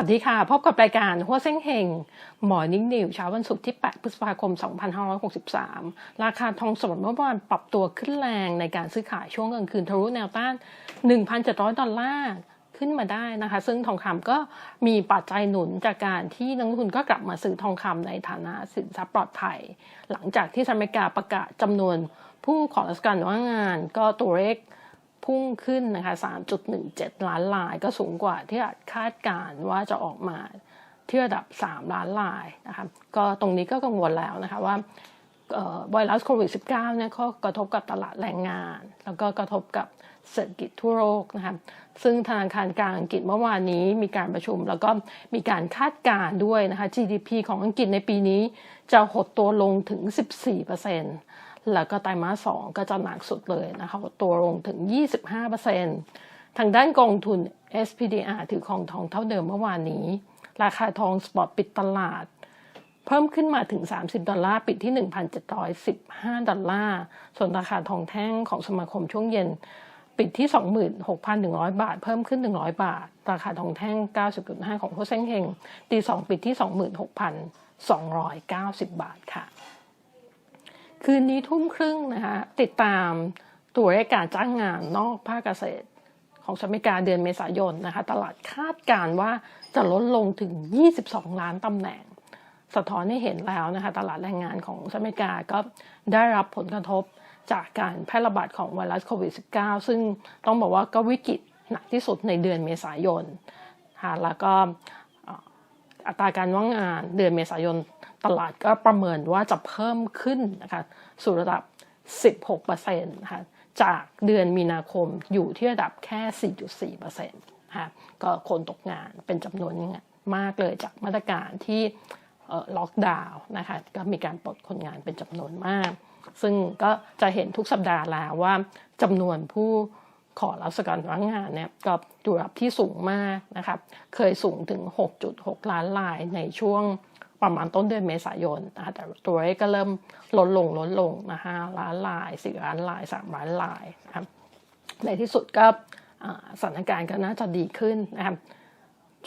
วัสดีค่ะ พบกับรายการหัวเส้งเฮงหมอนิ่งนิวเช้าวันศุกร์ที่ 8 พฤษภาคม 2563 ราคาทองสดเมื่อวานปรับตัวขึ้นแรงในการซื้อขายช่วงกลางคืนทะลุแนวต้าน 1,700 ดอลลาร์ขึ้นมาได้นะคะ ซึ่งทองคำก็มีปัจจัยหนุนจากการที่นักลงทุนก็กลับมาซื้อทองคำในฐานะสินทรัพย์ปลอดภัย หลังจากที่สหรัฐอเมริกาประกาศจำนวนผู้ขอราชการว่างงานก็ตัวเลข พุ่งขึ้นนะคะ 3.17 ล้านลายก็สูงกว่าที่คาดการณ์ว่าจะออกมาที่ระดับ 3 ล้านลายนะคะก็ตรงนี้ก็กังวลแล้วนะคะว่าไวรัสโควิด -19 เนี่ยก็กระทบกับตลาดแรงงาน แล้วก็กระทบกับเศรษฐกิจทั่วโลกนะคะซึ่งธนาคารกลางอังกฤษเมื่อวานนี้มีการประชุม แล้วก็มีการคาดการณ์ด้วยนะคะ GDP ของอังกฤษในปีนี้จะหดตัวลงถึง 14% แล้วก็ไตรมาสสองก็จะหนักสุดเลยนะคะตัวลงถึง 25%ทางด้านกองทุน SPDR ถือครองทองเท่าเดิมเมื่อวานนี้ ราคาทองสปอตปิดตลาด เพิ่มขึ้นมาถึง 30 ดอลลาร์ปิดที่ 1,715 ดอลลาร์ ส่วนราคาทองแท่งของสมาคมช่วงเย็นปิดที่ 26,100 บาท เพิ่มขึ้น 100 บาท ราคาทองแท่ง 90.5 ของโฮเซงเฮงตี2ปิดที่ 26,290 บาทค่ะ คืนนี้ทุ่มครึ่งนะคะติดตามตัวเลขการจ้างงานนอกภาคเกษตร ของสหรัฐอเมริกาเดือนเมษายนนะคะตลาดคาดการว่าจะลดลงถึง 22 ล้านตำแหน่ง สะท้อนให้เห็นแล้วนะคะตลาดแรงงานของสหรัฐอเมริกาก็ได้รับผลกระทบจากการแพร่ระบาดของไวรัสโควิด -19 ซึ่งต้องบอกว่าก็วิกฤตหนักที่สุดในเดือนเมษายนค่ะแล้วก็อัตราการว่างงานเดือนเมษายน ตลาดก็ประเมินว่าจะเพิ่มขึ้นนะคะสู่ระดับ 16%นะคะจากเดือนมีนาคมอยู่ที่ระดับแค่ 4.4%นะคะก็คนตกงานเป็นจำนวนมากเลยจากมาตรการที่ล็อกดาวน์นะคะก็มีการปลดคนงานเป็นจำนวนมาก ซึ่งก็จะเห็นทุกสัปดาห์แล้วว่าจำนวนผู้ขอรับสการว่างงานเนี่ยก็อยู่ระดับที่สูงมากนะครับ เคยสูงถึง 6.6 ล้านรายในช่วง ประมาณต้นเดือนเมษายนนะคะแต่ตัวเลขก็เริ่มลดลงลดลงนะห้าล้านลายสี่ล้านลายสามล้านลายนะครับในที่สุดก็สถานการณ์ก็น่าจะดีขึ้นนะครับ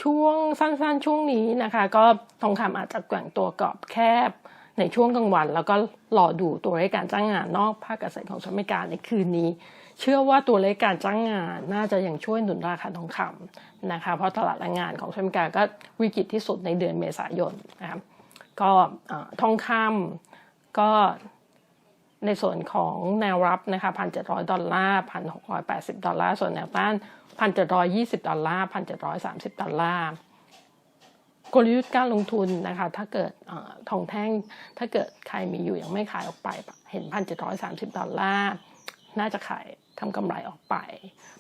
ช่วงสั้นๆ ช่วงนี้นะคะ ก็ทองคำอาจจะแกว่งตัวกรอบแคบ ในช่วงกลางวัน แล้วก็รอดูตัวเลขการจ้างงานนอกภาคเกษตรของสหรัฐอเมริกาในคืนนี้ เชื่อว่าตัวเลขการจ้างงานน่าจะยังช่วยหนุนราคาทองคำนะคะเพราะตลาดแรงงานของสหรัฐอเมริกาก็วิกฤตที่สุดในเดือนเมษายนนะครับก็ทองคำก็ในส่วนของแนวรับนะคะพันเจ็ดร้อยดอลลาร์พันหกร้อยแปดสิบดอลลาร์ส่วนแนวต้านพันเจ็ดร้อยยี่สิบดอลลาร์พันเจ็ดร้อยสามสิบดอลลาร์ กลยุทธ์การลงทุนนะคะ ถ้าเกิดอทองแท่ง ถ้าเกิดใครมีอยู่ยังไม่ขายออกไป เห็นพันเจ็ดร้อยสามสิบดอลลาร์ น่าจะขายทำกำไรออกไป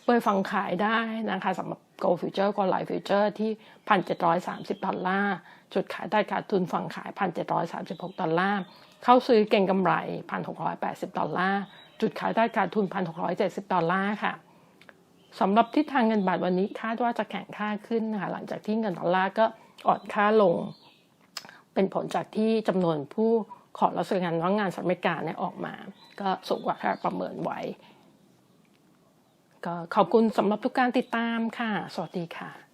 เปิดฟังขายได้นะคะสำหรับ Gold Future Gold Life Future ที่พันเจ็ดร้อยสามสิบดอลลาร์ จุดขายได้ขาดทุนฝั่งขายพันเจ็ดร้อยสามสิบหกดอลลาร์ เข้าซื้อเก่งกำไรพันหกร้อยแปดสิบดอลลาร์ จุดขายได้ขาดทุนพันหกร้อยเจ็ดสิบดอลลาร์ค่ะสำหรับทิศทางเงินบาทวันนี้คาดว่าจะแข็งค่าขึ้นนะคะหลังจากที่เงินดอลลาร์ก็ อ่อนค่าลง เป็นผลจากที่จำนวนผู้ขอรับสงานว่างงานสหรัฐอเมริกาเนี่ยออกมา ก็สูงกว่าค่าประเมินไว้ ก็ขอบคุณสำหรับทุกการติดตามค่ะ สวัสดีค่ะ